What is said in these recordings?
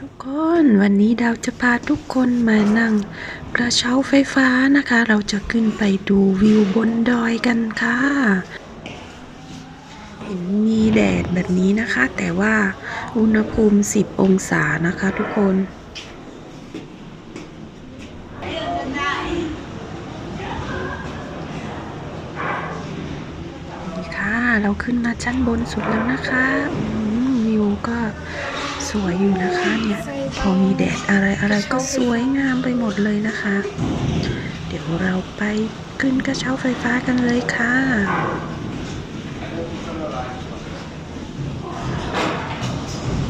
ทุกคนวันนี้ดาวจะพาทุกคนมานั่งกระเช้าไฟฟ้านะคะ เราจะขึ้นไปดูวิวบนดอยกันค่ะ เห็นมีแดดแบบนี้นะคะ แต่ว่าอุณหภูมิ 10 องศานะคะทุกคนนี่ค่ะ เราขึ้นมาชั้นบนสุดแล้วนะคะวิวก็ สวยอยู่นะคะเนี่ยพอมีแดดอะไรอะไรก็สวยงามไปหมดเลยนะคะ เดี๋ยวเราไปขึ้นกระเช้าไฟฟ้ากันเลยค่ะ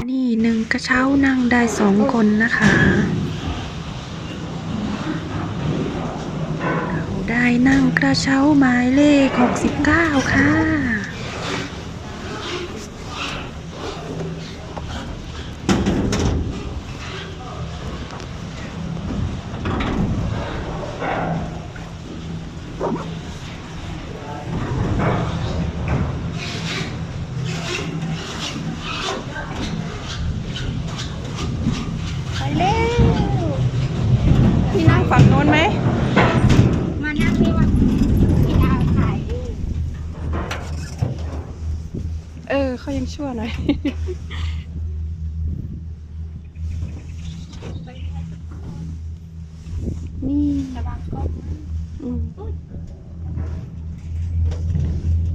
นี่หนึ่งกระเช้านั่งได้สองคนนะคะเราได้นั่งกระเช้าหมายเลข 69 ค่ะ ไปเร็วพี่นั่งฝั่งโน้น ไหมมานั่งนี่ว่าพี่ดาวถ่ายรูปเออเขายังชั่วหน่อย นี่ระวังกล้องนะอืม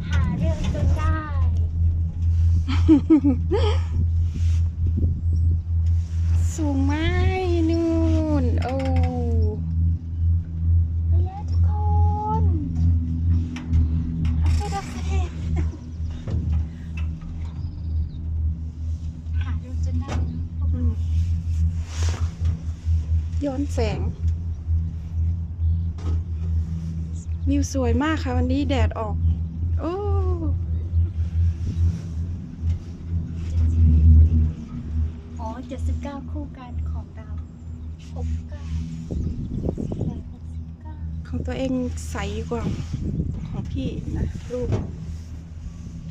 หาเรื่องจนได้ สูงไหม ย้อนแสง วิวสวยมากค่ะ วันนี้แดดออก โอ้อ๋อเจ็ดสิบเก้าคู่กันของเราหกเก้าหกสิบเก้าของตัวเองใสกว่า ของพี่นะรูป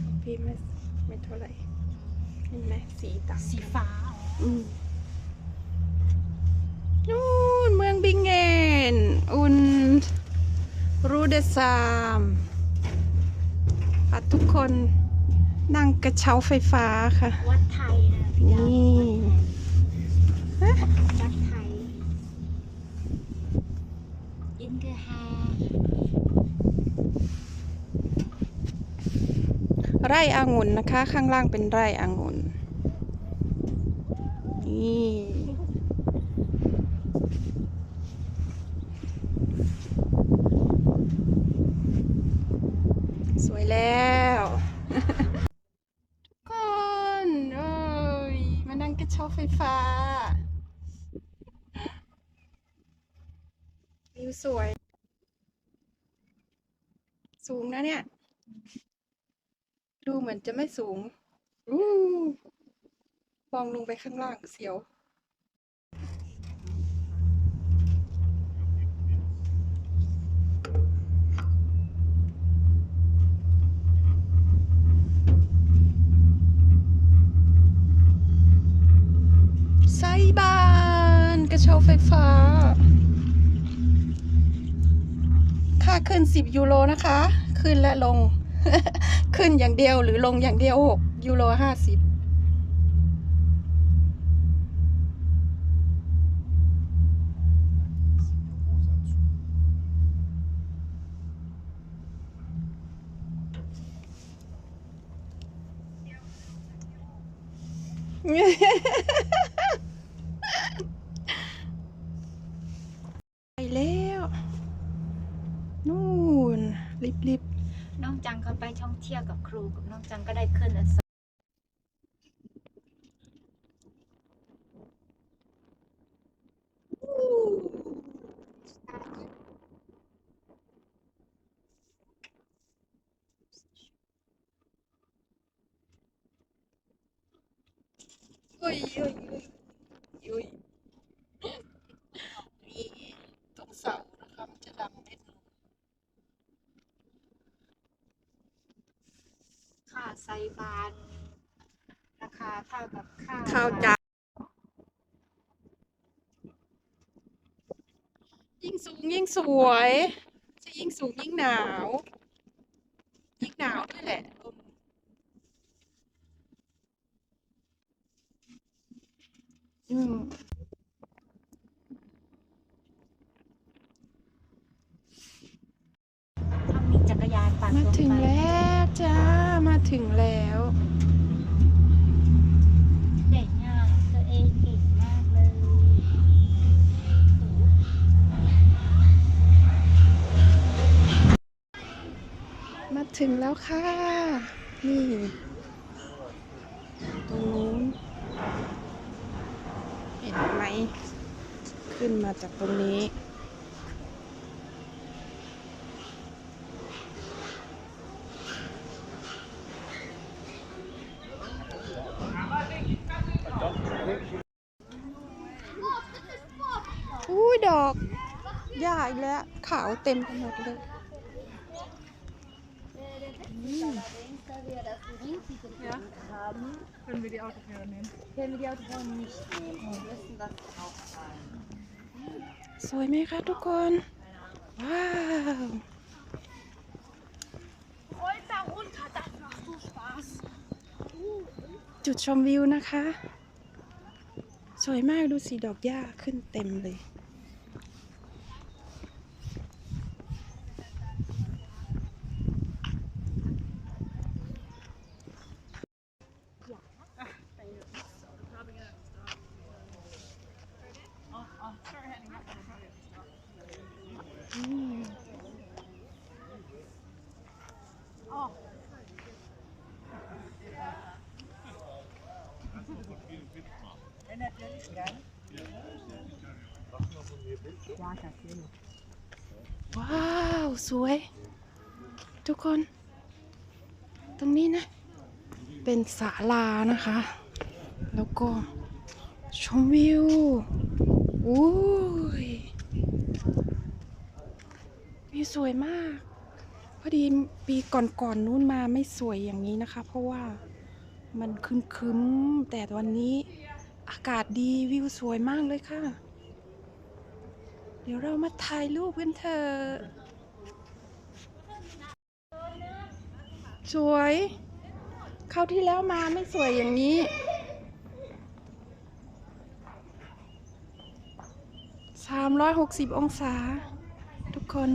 ของพี่ไม่ไม่เท่าไหร่ มสีต่างสีกันฟ้าอืมนู่นเมืองบิงเกนอุนรูเดซามพาทุกคนนั่งกระเช้าไฟฟ้าค่ะ วัดไทยนะพี่ดาวนี่ฮะวัดไทยอินเตอร์แฮร์ไร่องุ่นนะคะ ข้างล่างเป็นไร่องุ่น นี่สวยแล้วทุกคนเอ้ยมานั่งกระเช้าไฟฟ้าวิวสวย สูงนะเนี่ย ดูเหมือนจะไม่สูงอู้ มองลงไปข้างล่างเสียว ไซบานกระเช้าไฟฟ้า ค่าขึ้น 10 ยูโรนะคะ ขึ้นและลง ขึ้นอย่างเดียวหรือลงอย่างเดียว 6 ยูโร50 ไปแล้ว นู่น ลิบลิบ น้องจังเขาไปท่องเที่ยวกับครูกับน้องจังก็ได้ขึ้นอัน อุ้ยอุ้ยอุ้ยอุ้ยมีตรงเสานะคะมันจะดำเม็ดลงค่าไซบานราคาเท่ากับค่าข้าวจานยิ่งสูงยิ่งสวยจะยิ่งสูงยิ่งหนาว ยิ่งหนาวด้วยแหละ อืมถ้ามีจักรยานปั่นมาลถึงไปแล้วจ้า มาถึงแล้วเก่งอะตัวเองเก่งมากเลยมาถึงแล้วค่ะ นี่ ตรงนู้น เห็นไหม ขึ้นมาจากตรงนี้ อุ้ยดอกหญ้าอีกแล้ว ขาวเต็มไปหมดเลย Können wir die Autofahrer nehmen? Können wir die Autofahrer nicht nehmen. Wir müssen das auch fahren. สวยไหมคะทุกคน ว้าวจุดชมวิวนะคะ สวยมากดูสีดอกหญ้าขึ้นเต็มเลย ว้าว สวย ทุกคน ตรงนี้นะ เป็นศาลานะคะ แล้วก็ชมวิวอุ้ยวิวสวยมาก พอดีปีก่อนๆนนู้นมาไม่สวยอย่างนี้นะคะ เพราะว่า มันคึมๆแต่วันนี้อากาศดีวิวสวยมากเลยค่ะ เดี๋ยวเรามาถ่ายรูปกันเถอะสวยเข้าที่แล้วมาไม่สวยอย่างนี้ 360 องศา ทุกคน